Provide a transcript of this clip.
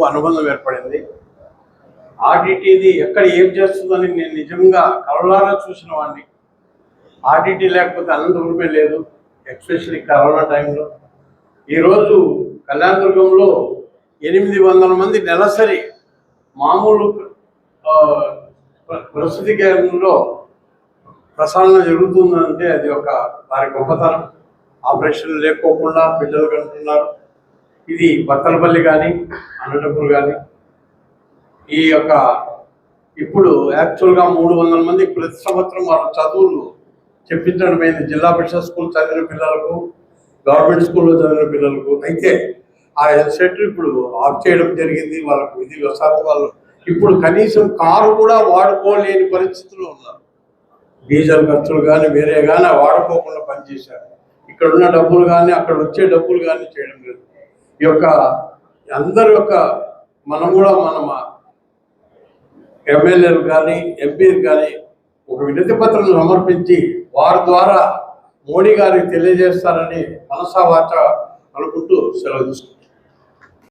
ఎక్కువ అనుబంధం ఏర్పడింది. ఆర్డిటీది ఎక్కడ ఏం చేస్తుందని నేను నిజంగా కరోనాలో చూసిన వాడిని ఆర్డిటీ లేకపోతే అనంతపురమే లేదు ఎస్పెషల్లీ కరోనా టైంలో. ఈరోజు కళ్యాణదుర్గంలో ఎనిమిది వందల మంది నెలసరి మామూలు ప్రసూతి కేంద్రంలో ప్రసారణ జరుగుతుందంటే అది ఒక వారి గొప్పతనం. ఆపరేషన్లు లేకోకుండా బిడ్డలు కంటున్నారు ఇది బత్తలపల్లి కానీ అనంతపూర్ కానీ ఈ యొక్క ఇప్పుడు యాక్చువల్గా మూడు వందల మంది ప్రతి సంవత్సరం వాళ్ళ చదువులు చెప్పించడమైంది జిల్లా పరిషత్ స్కూల్ చదివిన పిల్లలకు గవర్నమెంట్ స్కూల్లో చదివిన పిల్లలకు. అయితే ఆ హెల్సెట్ ఇప్పుడు ఆఫ్ చేయడం జరిగింది. వాళ్ళకు ఇది వ్యవసాయ వాళ్ళు ఇప్పుడు కనీసం కారు కూడా వాడుకోలేని పరిస్థితుల్లో ఉన్నారు. డీజిల్ ఖర్చులు కానీ వేరే కానీ వాడుకోకుండా పనిచేశారు. ఇక్కడ ఉన్న డబ్బులు కానీ అక్కడ వచ్చే డబ్బులు కానీ చేయడం లేదు. ఈ యొక్క అందరి యొక్క మనం కూడా మనం ఎమ్మెల్యేలు కానీ ఎంపీలు కానీ ఒక వినతి పత్రం సమర్పించి వారి ద్వారా మోడీ గారికి తెలియజేస్తారని మనసా వాచ అనుకుంటూ సెలవు తీసుకుంటాం